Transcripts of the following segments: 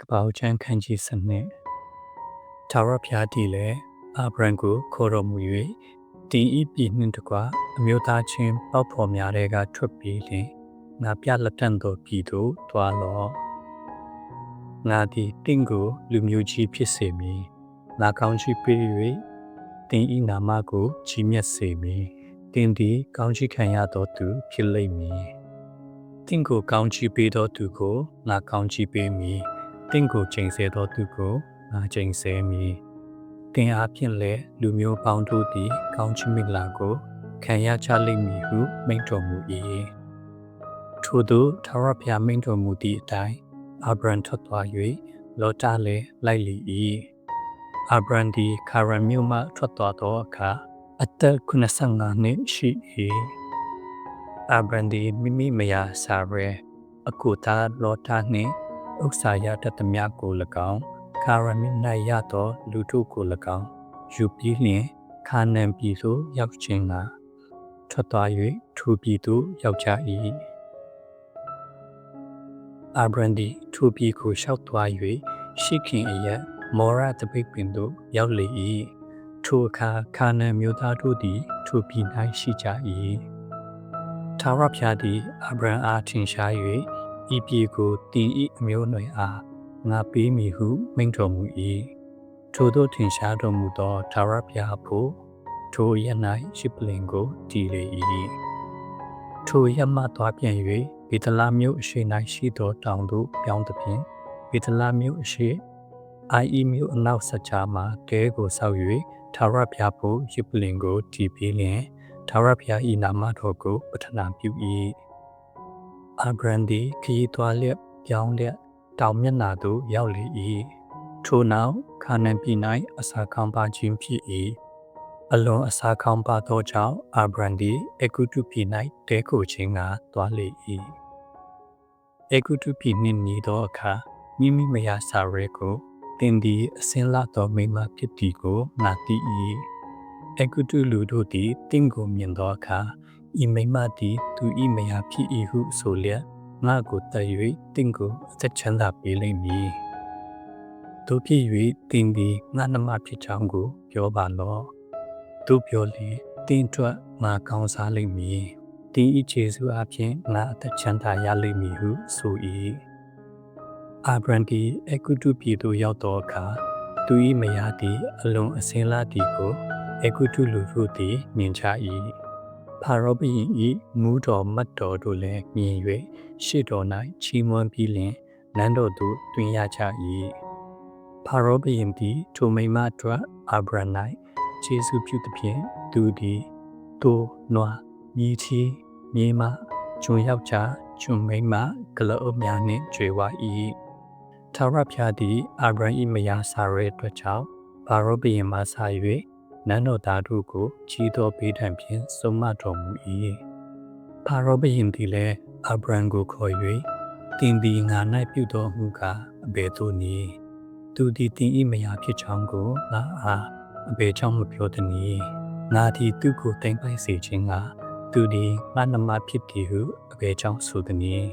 ကပောက်ချမ်းခန်းကြီးစနစ်ထာဝရဘုရားတည်လဲအာဗြံကိုခေါ်တော်မူ၍တင်ဤပြည်နှင့်တကွအမျိုးသားချင်းပေါက်ဖော်များတဲ့ကထွက်ပြေးလင်ငါပြလက်တန့်သောပြည်သို့တွာလော့ငါသည်တင့်ကိုလူမျိုးကြီးဖြစ်စေမည်ငါကောင်းချီးပေး၍တင်ဤနာမကိုကြီးမြတ်စေမည်တင်သည်ကောင်းချီးခံရသောသူဖြစ်လိမ့်မည်တင့်ကိုကောင်းချီးပေးသောသူကိုငါကောင်းချီးပေးမည်တ င့်ကိုချိန်ဆသောသူကိုငါချိန်ဆမည်တင်အားဖြင့်လည်းလူမျိုးပေါင်းတို့သည် ကောင်းချီးမင်္ဂလာကိုခံရကြလိမ့်မည်ဟုမိန့်တော်မူ၏ထို့သောထာဝရဘုရားမိန့်တော်မူသည့်အတိုင်းအာဗြံထွက်သွား၍လောတာလည်းလိုက်လေ၏အာဗြံသည်ခါရန်မြို့မှထွက်သွားသောအခါအသက်85နှစ်ရှိ၏အာဗြံသည်မိမိမယာစာရဲအကူသားလောတာနှင့် ဥစ္စာရတတ်သမျှကို၎င်းခါရမင်၌ရသောလူတို့ကို၎င်းယူပြီးလျင်ခါနန်ပြည်သို့ရောက်ခြင်းကထွက်သွား၍ထိုပြည်သို့ရောက်ကြ၏အာဗြန်ဒီထိုပြည်ကိုလျှောက်သွား၍ရှိခင်အရက်မောရတပိတ်ပင်သို့ရောက်လေ၏ထိုအခါခါနန်မျိုးသားတို့သည်ထိုပြည်၌ရှိကြ၏ထာဝရဘုရားသည်အာဗြံအားထင်ရှား၍ ဤပြည်ကိုတင်ဤအမျိုးနွယ်အားငါပေးမည်ဟုမိန့်တော်မူ၏ထိုသို့ထင်ရှားတော်မူသောသာရဘုရားဖို့ထိုရ၌ရှိပလင်ကိုတည်လေ၏ထိုရမှသွားပြန်၍ဗေဒလာမြို့အရှိ၌ရှိသောတောင်သို့ပြောင်းသဖြင့်ဗေဒလာမြို့အရှိအိုင်အီမြို့အနောက်ဆက်ချာမှတဲကိုဆောက်၍သာရဘုရားဖို့ရှိပလင်ကိုတည်ပြီးလျင်သာရဘုရား၏နာမတော်ကိုပထနာပြု၏ အာဗြန်ဒီခရီးသွားလျက်ပြောင်းလျက်တောင်မျက်နှာသို့ရောက်လေ၏ထိုနောက်ခါနန်ပြည်၌အစာခေါင်းပါခြင်းဖြစ်၏အလွန်အစာခေါင်းပါသောကြောင့်အာဗြန်ဒီအေဂုတုပြည်၌တဲခိုခြင်းကသွားလေ၏အေဂုတုပြည်နှင့်ညီသောအခါမိမိမယာစာရဲကိုတင်သည်အစင်းလာသောမိမဖြစ်သည်ကိုငါသိ၏အေဂုတုလူတို့သည်တင့်ကိုမြင်သောအခါ ဤမိမသည်သူဤမယာဖြစ်၏ဟုဆိုလျက်ငါကိုတည်၍တင့်ကိုအသက်ချမ်းသာပေးလိမ့်မည်တို့ဖြစ်၍တင်သည်ငါနှမဖြစ်ချောင်းကိုပြောပါလော့တို့ပြောလျင်တင်အတွက်ငါကောင်းစားလိမ့်မည်တင်ဤခြေဆုအပြင်ငါအသက်ချမ်းသာရလိမ့်မည်ဟုဆို၏အာဗြန်ဒီအကုတုပြည်သို့ရောက်သောအခါသူ၏မယားသည်အလွန်အစင်းလာသည်ကိုအကုတုလူတို့သည်မြင်ချ၏ ဖာရောဘုရင်၏မူးတော်မတ်တော်တို့လည်းမြင်၍ရှေ့တော်၌ချီးမွမ်းပြီးလင်နန်းတော်သို့တွင်ရကြ၏ဖာရောဘုရင်သည်ထိုမိမအတွက်အာဗြန်၌ခြေဆုပြုသဖြင့်သူသည်သို့နွားမြည်ချီမြေမကျွန်ယောက်ျားကျွန်မိန်းမဂလအုပ်များနှင့်ကြွေဝ၏ထာဝရဘုရားသည်အာဗြန်၏မယားစာရဲအတွက်ကြောင့်ဖာရောဘုရင်မှဆာ၍ နန်းတော်သားတို့ကိုကြီးသောဘေးဒဏ်ဖြင့်ဆုံးမတော်မူ၏ဖာရောဘုရင်သည်လည်းအာဗြံကိုခေါ်၍တင်သည်ငါ၌ပြုသောမှုကအဘယ်သို့နည်းသူသည်တင်၏မယားဖြစ်ချောင်းကိုငါအားအဘယ်ကြောင့်မပြောသနည်းငါသည်သူကိုတိမ်ပိုက်စေခြင်းကသူသည်ငါနှမဖြစ်သည်ဟုအဘယ်ကြောင့်ဆိုသနည်း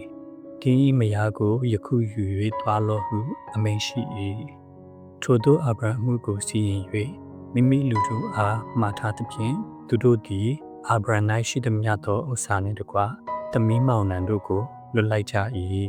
တင်၏မယားကိုယခုယူ၍သွားလောဟု အမိန်ရှိ၏ထို့သောအာဗြဟံမှုကိုစီရင်၍ မိမိလူတို့အားမှားထားသဖြင့်သူတို့သည်အာဗြဟံ၌ရှိသည်မြတ်သောဥစ္စာနှင့်တကွသမီးမောင်နှံတို့ကိုလွတ်လိုက်ကြ၏